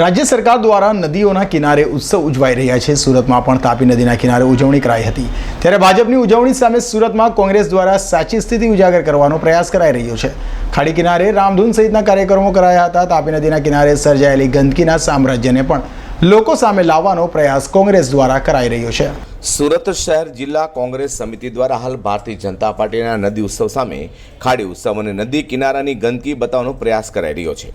રાજ્ય સરકાર દ્વારા નદીઓના કિનારે ઉત્સવ ઉજવાઈ રહ્યા છે. સુરતમાં પણ તાપી નદીના કિનારે ઉજવણી કરાઈ હતી. ત્યારે ભાજપની ઉજવણી સામે સુરતમાં કોંગ્રેસ દ્વારા સાચી સ્થિતિ ઉજાગર કરવાનો પ્રયાસ કરાઈ રહ્યો છે. ખાડી કિનારે રામધૂન સહિતના કાર્યક્રમો કરાયા હતા. તાપી નદીના કિનારે સર્જાયેલી ગંદકીના સામ્રાજ્યને પણ લોકો સામે લાવવાનો પ્રયાસ કોંગ્રેસ દ્વારા કરાઈ રહ્યો છે. સુરત શહેર જિલ્લા કોંગ્રેસ સમિતિ દ્વારા હાલ ભારતીય જનતા પાર્ટીના નદી ઉત્સવ સામે ખાડી ઉત્સવ અને નદી કિનારાની ગંદકી બતાવવાનો પ્રયાસ કરાઈ રહ્યો છે.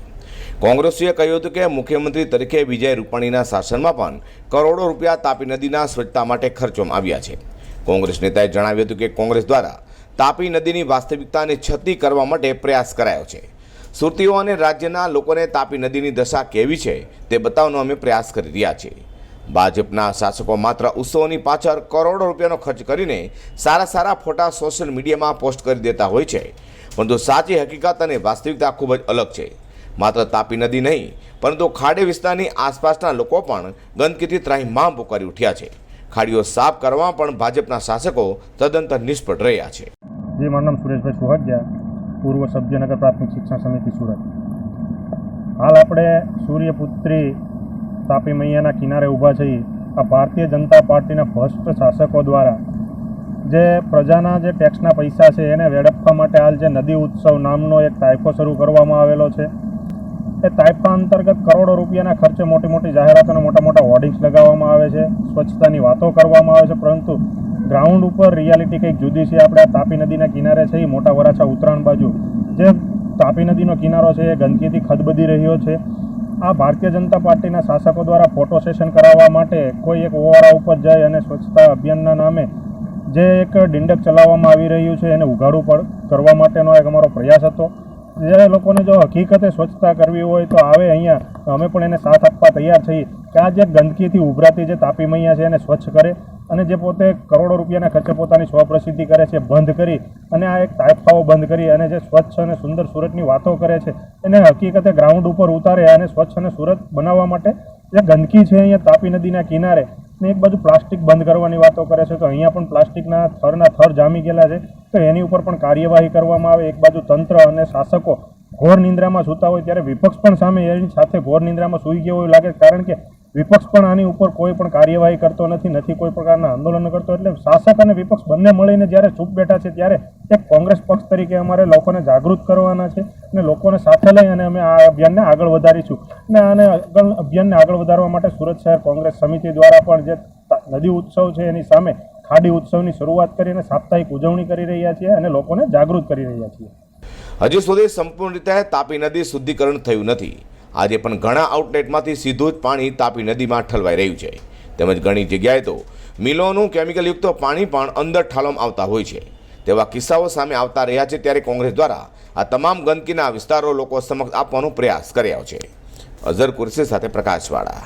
કોંગ્રેસીએ કહ્યું હતું કે મુખ્યમંત્રી તરીકે વિજય રૂપાણીના શાસનમાં પણ કરોડો રૂપિયા તાપી નદીના સ્વચ્છતા માટે ખર્ચવામાં આવ્યા છે. કોંગ્રેસ નેતાએ જણાવ્યું હતું કે કોંગ્રેસ દ્વારા તાપી નદીની વાસ્તવિકતાને છતી કરવા માટે પ્રયાસ કરાયો છે. સુરતીઓ અને રાજ્યના લોકોને તાપી નદીની દશા કેવી છે તે બતાવવાનો અમે પ્રયાસ કરી રહ્યા છીએ. ભાજપના શાસકો માત્ર ઉત્સવોની પાછળ કરોડો રૂપિયાનો ખર્ચ કરીને સારા સારા ફોટા સોશિયલ મીડિયામાં પોસ્ટ કરી દેતા હોય છે. પરંતુ સાચી હકીકત અને વાસ્તવિકતા ખૂબ જ અલગ છે. માત્ર તાપી નદી નહીં, પરંતુ ખાડી વિસ્તારની આસપાસના લોકો પણ ગંદકીથી ત્રાહિમામ પુકારી ઉઠ્યા છે. ખાડીઓ સાફ કરવા પણ ભાજપના શાસકો તદંતર નિષ્ફળ રહ્યા છે. જે, મારું નામ સુરેશભાઈ સુહાગિયા પૂર્વ સભ્યનગર પ્રાથમિક શિક્ષણ સમિતિ સુરત. હાલ આપણે સૂર્યપુત્રી તાપી મૈયાના કિનારે ઊભા છીએ. આ ભારતીય જનતા પાર્ટીના ભ્રષ્ટ શાસકો દ્વારા જે પ્રજાના જે ટેક્સના પૈસા છે એને વેડપવા માટે હાલ જે નદી ઉત્સવ નામનો એક તાઇફો શરૂ કરવામાં આવેલો છે. એ તાઇફા અંતર્ગત કરોડો રૂપિયાના ખર્ચે મોટી મોટી જાહેરાતો મોટા મોટા હોર્ડિંગ્સ લગાવવામાં આવે છે, સ્વચ્છતાની વાતો કરવામાં આવે છે, પરંતુ ગ્રાઉન્ડ ઉપર રિયાલિટી કંઈક જુદી છે. આપણે તાપી નદીના કિનારે છે મોટા વરાછા ઉત્તરાયણ બાજુ. જે તાપી નદીનો કિનારો છે, એ ગંદકીથી ખદબદી રહ્યો છે. આ ભારતીય જનતા પાર્ટીના શાસકો દ્વારા ફોટો સેશન કરાવવા માટે કોઈ એક ઓવારા ઉપર જાય અને સ્વચ્છતા અભિયાનના નામે જે એક ડિંડક ચલાવવામાં આવી રહ્યું છે, એને ઉઘાડું કરવા માટેનો એક અમારો પ્રયાસ હતો. જે લોકોને જો હકીકતે સ્વચ્છતા કરવી હોય તો આવે અહીંયા. અમે પણ એને સાથ આપવા તૈયાર છીએ કે આ જે ગંદકીથી ઉભરાતી જે તાપી મૈયા છે એને સ્વચ્છ કરે અને જે પોતે કરોડો રૂપિયાના ખર્ચે પોતાની સ્વપ્રસિદ્ધિ કરે છે બંધ કરી અને આ એક તાઇફાઓ બંધ કરી અને જે સ્વચ્છ અને સુંદર સુરતની વાતો કરે છે એને હકીકતે ગ્રાઉન્ડ ઉપર ઉતારે અને સ્વચ્છ અને સુરત બનાવવા માટે જે ગંદકી છે અહીંયા તાપી નદીના કિનારે ને એક બાજુ પ્લાસ્ટિક બંધ કરવાની વાતો કરે છે તો અહીંયા પણ પ્લાસ્ટિકના થરના થર જામી ગયેલા છે. તો એની ઉપર પણ કાર્યવાહી કરવામાં આવે. એક બાજુ તંત્ર અને શાસકો ઘોર નિંદ્રામાં સૂતા હોય ત્યારે વિપક્ષ પણ સામે એની સાથે ઘોર નિંદ્રામાં સૂઈ ગયો હોય લાગે કારણ કે વિપક્ષ પણ આની ઉપર કોઈ પણ કાર્યવાહી કરતો નથી નથી કોઈ પ્રકારના આંદોલન કરતો. એટલે શાસક અને વિપક્ષ બંને મળીને જ્યારે ચૂપ બેઠા છે, ત્યારે એક કોંગ્રેસ પક્ષ તરીકે અમારે લોકોને જાગૃત કરવાના છે અને લોકોને સાથે લઈ અને અમે આ અભિયાનને આગળ વધારીશું. અને આને આગળ અભિયાનને આગળ વધારવા માટે સુરત શહેર કોંગ્રેસ સમિતિ દ્વારા પણ જે નદી ઉત્સવ છે, એની સામે ખાડી ઉત્સવની શરૂઆત કરીને સાપ્તાહિક ઉજવણી કરી રહ્યા છીએ અને લોકોને જાગૃત કરી રહ્યા છીએ. હજી સુધી સંપૂર્ણ રીતે તાપી નદી શુદ્ધિકરણ થયું નથી. આજે પણ ઘણા આઉટલેટમાંથી સીધું જ પાણી તાપી નદીમાં ઠલવાઈ રહ્યું છે. તેમજ ઘણી જગ્યાએ તો મિલોનું કેમિકલયુક્ત પાણી પણ અંદર ઠાલવામાં આવતા હોય છે. તેવા કિસ્સાઓ સામે આવતા રહ્યા છે ત્યારે કોંગ્રેસ દ્વારા આ તમામ ગંદકીના વિસ્તારો લોકો સમક્ષ આપવાનો પ્રયાસ કર્યો છે. અઝર કુરશી સાથે પ્રકાશવાળા.